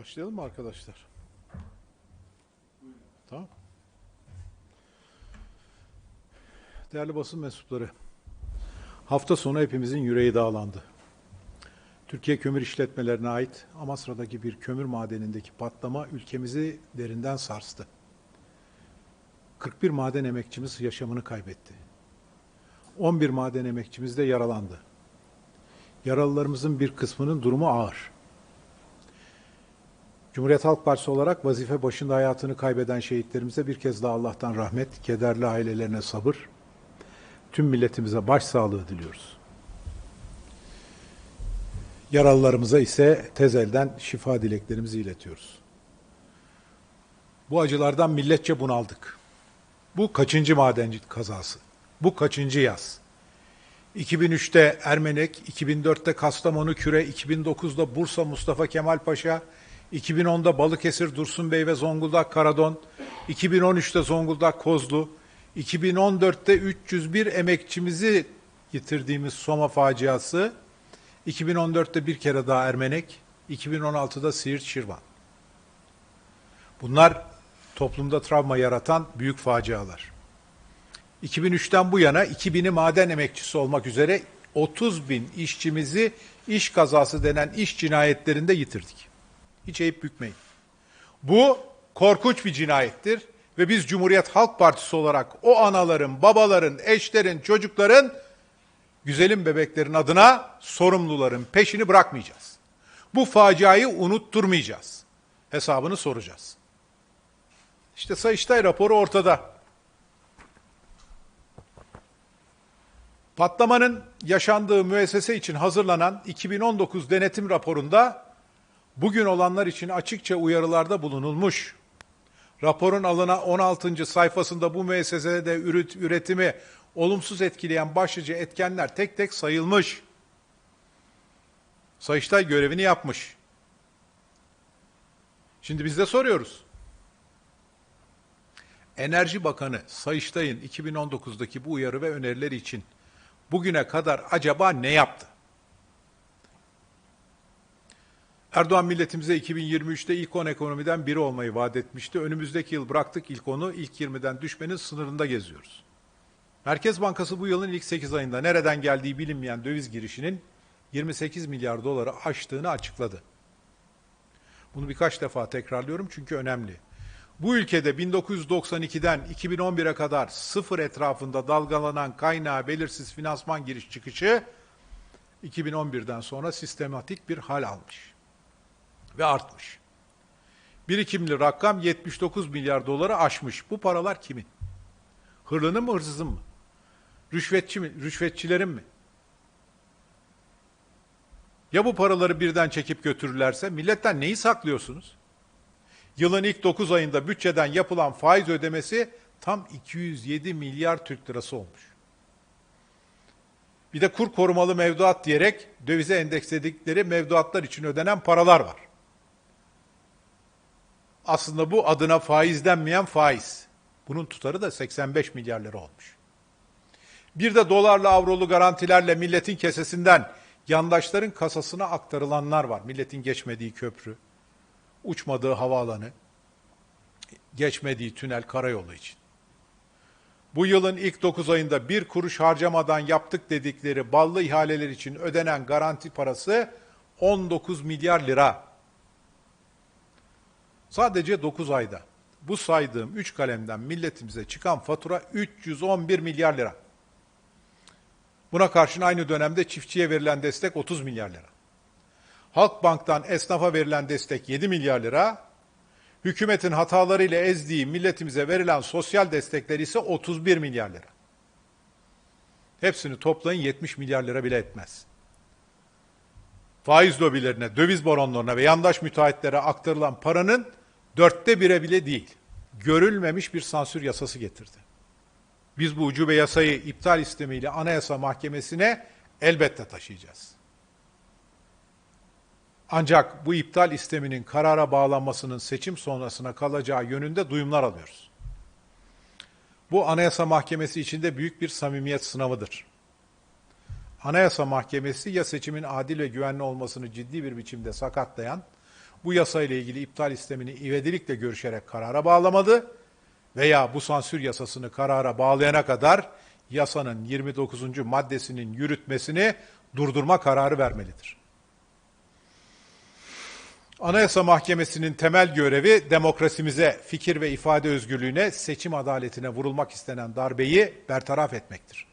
Başlayalım mı arkadaşlar? Tamam. Değerli basın mensupları, hafta sonu hepimizin yüreği dağlandı. Türkiye Kömür İşletmelerine ait Amasra'daki bir kömür madenindeki patlama ülkemizi derinden sarstı. 41 maden emekçimiz yaşamını kaybetti. 11 maden emekçimiz de yaralandı. Yaralılarımızın bir kısmının durumu ağır. Cumhuriyet Halk Partisi olarak vazife başında hayatını kaybeden şehitlerimize bir kez daha Allah'tan rahmet, kederli ailelerine sabır, tüm milletimize başsağlığı diliyoruz. Yaralılarımıza ise tez elden şifa dileklerimizi iletiyoruz. Bu acılardan milletçe bunaldık. Bu kaçıncı madenci kazası? Bu kaçıncı yaz? 2003'te Ermenek, 2004'te Kastamonu Küre, 2009'da Bursa Mustafa Kemal Paşa, 2010'da Balıkesir Dursun Bey ve Zonguldak Karadon, 2013'te Zonguldak Kozlu, 2014'te 301 emekçimizi yitirdiğimiz Soma faciası, 2014'te bir kere daha Ermenek, 2016'da Siirt Şirvan. Bunlar toplumda travma yaratan büyük facialar. 2003'ten bu yana 2000'i maden emekçisi olmak üzere 30 bin işçimizi iş kazası denen iş cinayetlerinde yitirdik. Hiç eğip bükmeyin. Bu korkunç bir cinayettir ve biz Cumhuriyet Halk Partisi olarak o anaların, babaların, eşlerin, çocukların, güzelim bebeklerin adına sorumluların peşini bırakmayacağız. Bu faciayı unutturmayacağız. Hesabını soracağız. İşte Sayıştay raporu ortada. Patlamanın yaşandığı müessese için hazırlanan 2019 denetim raporunda bugün olanlar için açıkça uyarılarda bulunulmuş. Raporun alına 16. sayfasında bu müessesede üret, üretimi olumsuz etkileyen başlıca etkenler tek tek sayılmış. Sayıştay görevini yapmış. Şimdi biz de soruyoruz. Enerji Bakanı Sayıştay'ın 2019'daki bu uyarı ve önerileri için bugüne kadar acaba ne yaptı? Erdoğan milletimize 2023'te ilk 10 ekonomiden biri olmayı vaat etmişti. Önümüzdeki yıl bıraktık ilk 10'u, ilk 20'den düşmenin sınırında geziyoruz. Merkez Bankası bu yılın ilk 8 ayında nereden geldiği bilinmeyen döviz girişinin 28 milyar doları aştığını açıkladı. Bunu birkaç defa tekrarlıyorum çünkü önemli. Bu ülkede 1992'den 2011'e kadar sıfır etrafında dalgalanan kaynağı belirsiz finansman giriş çıkışı 2011'den sonra sistematik bir hal almış ve artmış. Birikimli rakam 79 milyar doları aşmış. Bu paralar kimin? Hırlının mı hırsızın mı? Rüşvetçi mi? Rüşvetçilerin mi? Ya bu paraları birden çekip götürürlerse milletten neyi saklıyorsunuz? Yılın ilk 9 ayında bütçeden yapılan faiz ödemesi tam 207 milyar Türk lirası olmuş. Bir de kur korumalı mevduat diyerek dövize endeksledikleri mevduatlar için ödenen paralar var. Aslında bu adına faiz denmeyen faiz. Bunun tutarı da 85 milyar lira olmuş. Bir de dolarla avrolu garantilerle milletin kesesinden yandaşların kasasına aktarılanlar var. Milletin geçmediği köprü, uçmadığı havaalanı, geçmediği tünel karayolu için. Bu yılın ilk 9 ayında bir kuruş harcamadan yaptık dedikleri ballı ihaleler için ödenen garanti parası 19 milyar lira. Sadece 9 ayda bu saydığım 3 kalemden milletimize çıkan fatura 311 milyar lira. Buna karşın aynı dönemde çiftçiye verilen destek 30 milyar lira. Halkbank'tan esnafa verilen destek 7 milyar lira, hükümetin hatalarıyla ezdiği milletimize verilen sosyal destekler ise 31 milyar lira. Hepsini toplayın 70 milyar lira bile etmez. Faiz lobilerine, döviz baronlarına ve yandaş müteahhitlere aktarılan paranın dörtte bire bile değil, görülmemiş bir sansür yasası getirdi. Biz bu ucube yasayı iptal istemiyle Anayasa Mahkemesi'ne elbette taşıyacağız. Ancak bu iptal isteminin karara bağlanmasının seçim sonrasına kalacağı yönünde duyumlar alıyoruz. Bu Anayasa Mahkemesi içinde büyük bir samimiyet sınavıdır. Anayasa Mahkemesi ya seçimin adil ve güvenli olmasını ciddi bir biçimde sakatlayan, bu yasa ile ilgili iptal istemini ivedilikle görüşerek karara bağlamalı veya bu sansür yasasını karara bağlayana kadar yasanın 29. maddesinin yürütmesini durdurma kararı vermelidir. Anayasa Mahkemesi'nin temel görevi demokrasimize, fikir ve ifade özgürlüğüne, seçim adaletine vurulmak istenen darbeyi bertaraf etmektir.